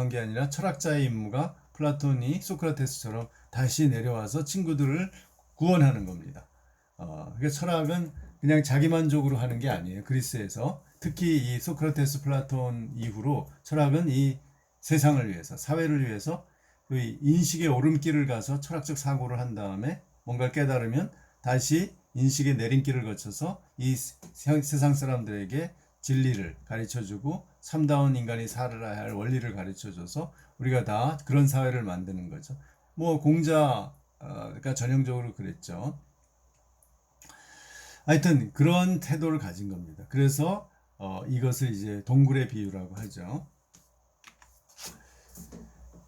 한 게 아니라 철학자의 임무가 플라톤이 소크라테스처럼 다시 내려와서 친구들을 구원하는 겁니다. 어, 그러니까 철학은 그냥 자기만족으로 하는 게 아니에요. 그리스에서 특히 이 소크라테스 플라톤 이후로 철학은 이 세상을 위해서 사회를 위해서 그 인식의 오름길을 가서 철학적 사고를 한 다음에 뭔가를 깨달으면 다시 인식의 내림길을 거쳐서 이 세- 세상 사람들에게 진리를 가르쳐주고 참다운 인간이 살아야 할 원리를 가르쳐줘서 우리가 다 그런 사회를 만드는 거죠. 뭐 공자가 전형적으로 그랬죠. 하여튼 그런 태도를 가진 겁니다. 그래서 어, 이것을 이제 동굴의 비유라고 하죠.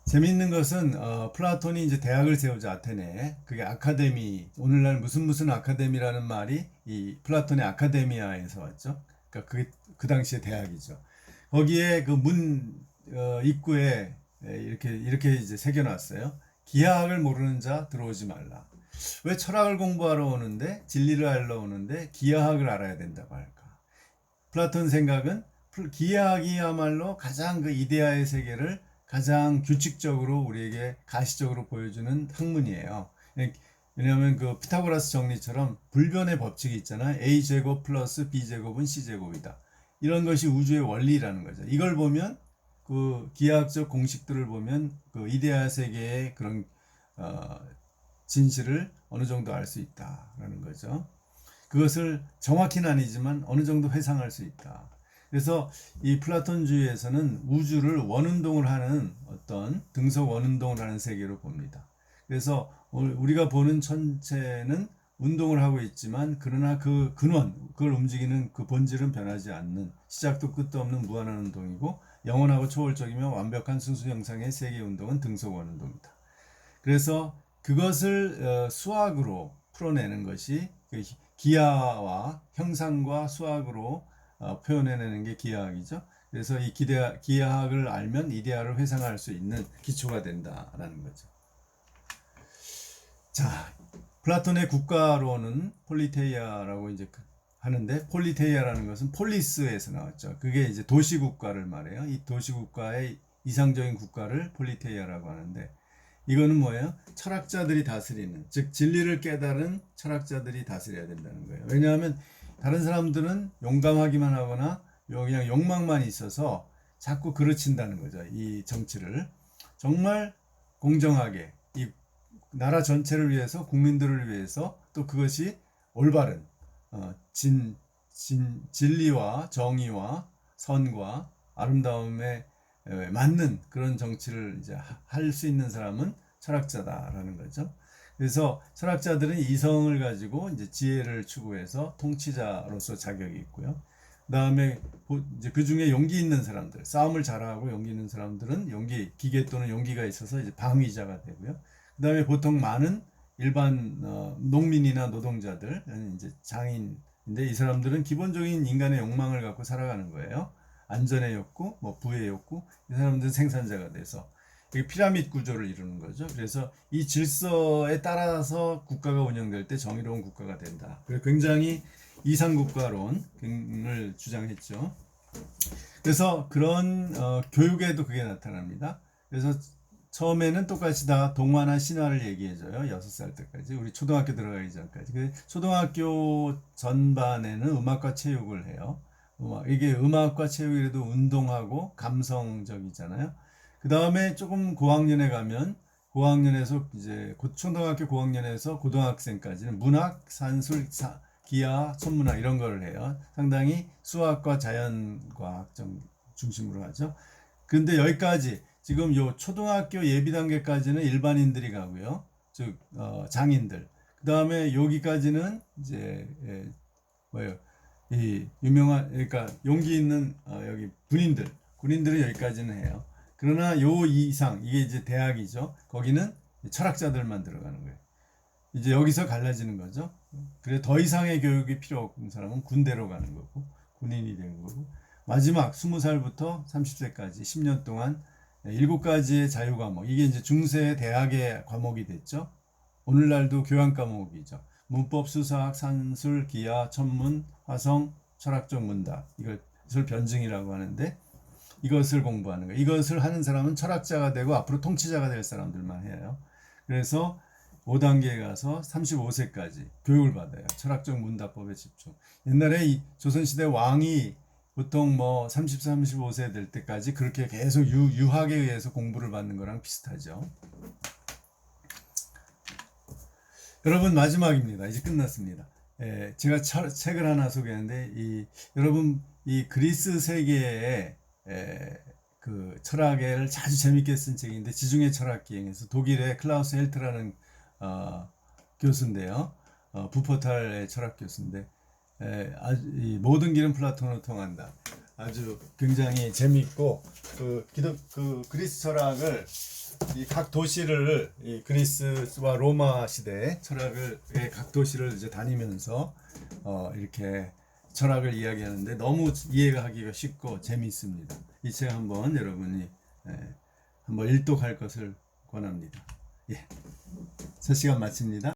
재미있는 것은 어, 플라톤이 이제 대학을 세우자 아테네 그게 아카데미 오늘날 무슨 무슨 아카데미라는 말이 이 플라톤의 아카데미아에서 왔죠. 그러니까 그게 그 당시의 대학이죠. 거기에 그 문 입구에 에, 이렇게 이렇게 이제 새겨놨어요. 기하학을 모르는 자 들어오지 말라. 왜 철학을 공부하러 오는데 진리를 알러 오는데 기하학을 알아야 된다고 할까? 플라톤 생각은 플- 기하학이야말로 가장 그 이데아의 세계를 가장 규칙적으로 우리에게 가시적으로 보여주는 학문이에요. 예, 왜냐하면 그 피타고라스 정리처럼 불변의 법칙이 있잖아요. a 제곱 플러스 b 제곱은 c 제곱이다. 이런 것이 우주의 원리라는 거죠. 이걸 보면 그 기하학적 공식들을 보면 그 이데아 세계의 그런 어, 진실을 어느 정도 알 수 있다라는 거죠. 그것을 정확히는 아니지만 어느 정도 회상할 수 있다. 그래서 이 플라톤주의에서는 우주를 원운동을 하는 어떤 등속 원운동을 하는 세계로 봅니다. 그래서 우리가 보는 천체는 운동을 하고 있지만 그러나 그 근원, 그걸 움직이는 그 본질은 변하지 않는 시작도 끝도 없는 무한한 운동이고 영원하고 초월적이며 완벽한 순수 형상의 세계 운동은 등속 원운동이다. 그래서 그것을 어, 수학으로 풀어내는 것이 그 기- 기하와 형상과 수학으로 어, 표현해내는 게 기하학이죠. 그래서 이 기대, 기하학을 알면 이데아를 회상할 수 있는 기초가 된다라는 거죠. 자, 플라톤의 국가로는 폴리테이아라고 이제 그- 하는데 폴리테이아라는 것은 폴리스에서 나왔죠. 그게 이제 도시 국가를 말해요. 이 도시 국가의 이상적인 국가를 폴리테이아라고 하는데 이거는 뭐예요? 철학자들이 다스리는 즉 진리를 깨달은 철학자들이 다스려야 된다는 거예요. 왜냐하면 다른 사람들은 용감하기만 하거나 요- 그냥 욕망만 있어서 자꾸 그르친다는 거죠. 이 정치를 정말 공정하게 이 나라 전체를 위해서 국민들을 위해서 또 그것이 올바른 어, 진, 진 진리와 정의와 선과 아름다움에 에, 맞는 그런 정치를 이제 할 수 있는 사람은 철학자다라는 거죠. 그래서 철학자들은 이성을 가지고 이제 지혜를 추구해서 통치자로서 자격이 있고요. 그다음에 보- 이제 그 중에 용기 있는 사람들, 싸움을 잘하고 용기 있는 사람들은 용기, 기계 또는 용기가 있어서 이제 방위자가 되고요. 그다음에 보통 많은 일반 어, 농민이나 노동자들, 이제 장인인데 이 사람들은 기본적인 인간의 욕망을 갖고 살아가는 거예요. 안전의 욕구, 뭐 부의 욕구, 이 사람들은 생산자가 돼서 이게 피라미드 구조를 이루는 거죠. 그래서 이 질서에 따라서 국가가 운영될 때 정의로운 국가가 된다. 그래서 굉장히 이상 국가론을 주장했죠. 그래서 그런 어, 교육에도 그게 나타납니다. 그래서 처음에는 똑같이 다 동화나 신화를 얘기해줘요. 여섯 살 때까지. 우리 초등학교 들어가기 전까지. 그 초등학교 전반에는 음악과 체육을 해요. 음악, 이게 음악과 체육이라도 운동하고 감성적이잖아요. 그 다음에 조금 고학년에 가면 고학년에서 이제 고- 초등학교 고학년에서 고등학생까지는 문학, 산술, 사, 기하, 천문학 이런 걸 해요. 상당히 수학과 자연과학 좀 중심으로 하죠. 근데 여기까지 지금 요 초등학교 예비 단계까지는 일반인들이 가고요. 즉 어, 장인들. 그 다음에 여기까지는 이제 예, 뭐예요? 이 유명한 그러니까 용기 있는 어, 여기 군인들 군인들은 여기까지는 해요. 그러나 요 이상 이게 이제 대학이죠. 거기는 철학자들만 들어가는 거예요. 이제 여기서 갈라지는 거죠. 그래 더 이상의 교육이 필요 없는 사람은 군대로 가는 거고 군인이 되는 거고 마지막 20살부터 30세까지 10년 동안 일곱 가지의 자유 과목 이게 이제 중세 대학의 과목이 됐죠. 오늘날도 교양 과목이죠. 문법, 수사학, 산술, 기하, 천문, 화성, 철학적 문답 이것을 변증이라고 하는데 이것을 공부하는 거예요. 이것을 하는 사람은 철학자가 되고 앞으로 통치자가 될 사람들만 해요. 그래서 5단계에 가서 35세까지 교육을 받아요. 철학적 문답법에 집중. 옛날에 이 조선시대 왕이 보통 뭐 30, 35세 될 때까지 그렇게 계속 유, 유학에 의해서 공부를 받는 거랑 비슷하죠. 여러분 마지막입니다. 이제 끝났습니다. 예, 제가 철- 책을 하나 소개하는데 이 여러분 이 그리스 세계의 에, 그 철학을 자주 재밌게 쓴 책인데 지중해 철학 기행에서 독일의 클라우스 헬트라는 어, 교수인데요. 어, 부포탈의 철학 교수인데 모든 길은 플라톤으로 통한다. 아주 굉장히 재밌고 그 기독 그 그리스 철학을 이 각 도시를 이 그리스와 로마 시대 철학을 의각 도시를 이제 다니면서 어 이렇게 철학을 이야기하는데 너무 이해가 하기가 쉽고 재미있습니다. 이 책 한번 여러분이 에, 한번 일독할 것을 권합니다. 예. 첫 시간 마칩니다.